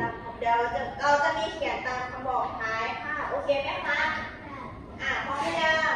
ตาเดี๋ยวเราจะมีเขียนตามคำบอกท้ายค่ะ โอเคไหมคะ อ่าพร้อมหรือยัง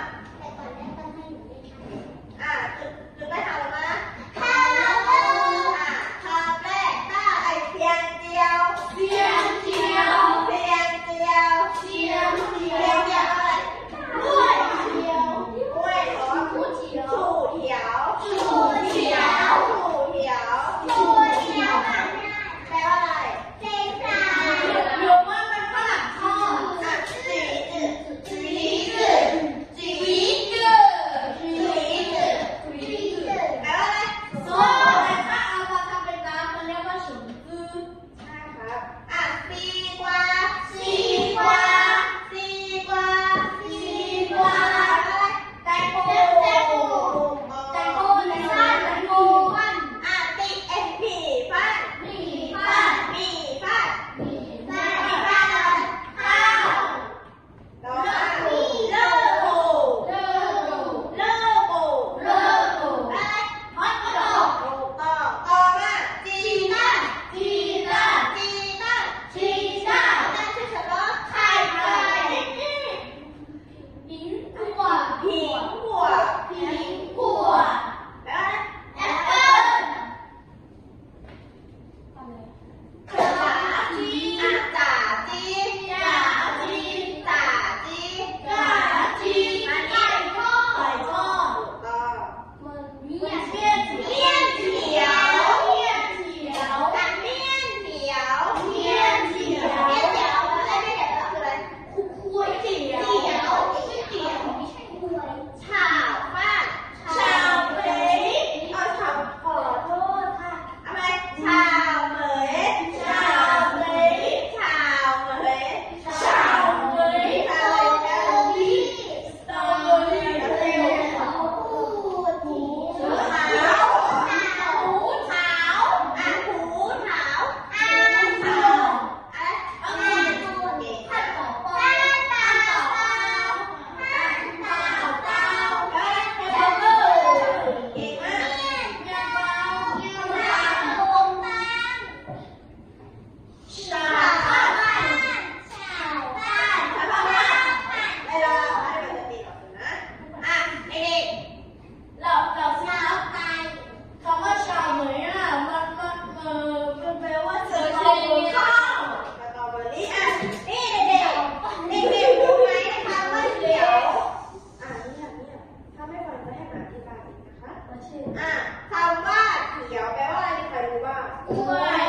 อะคำว่าเขียวแปลว่าอะไรมีใครรู้บ้างกล้วย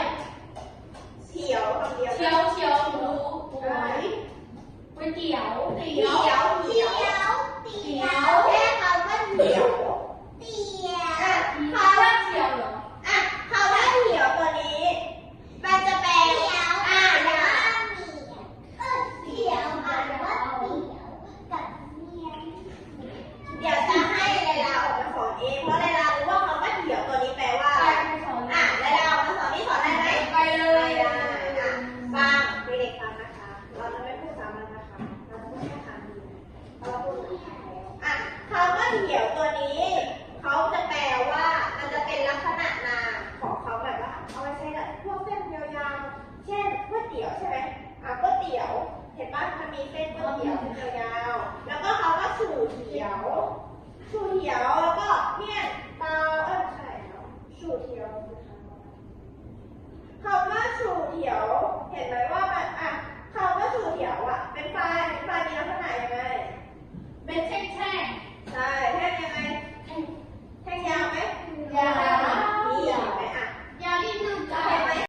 เขียวคำเดียวเขียวเขียวหมูหมูก๋วยเตี๋ยวเขียว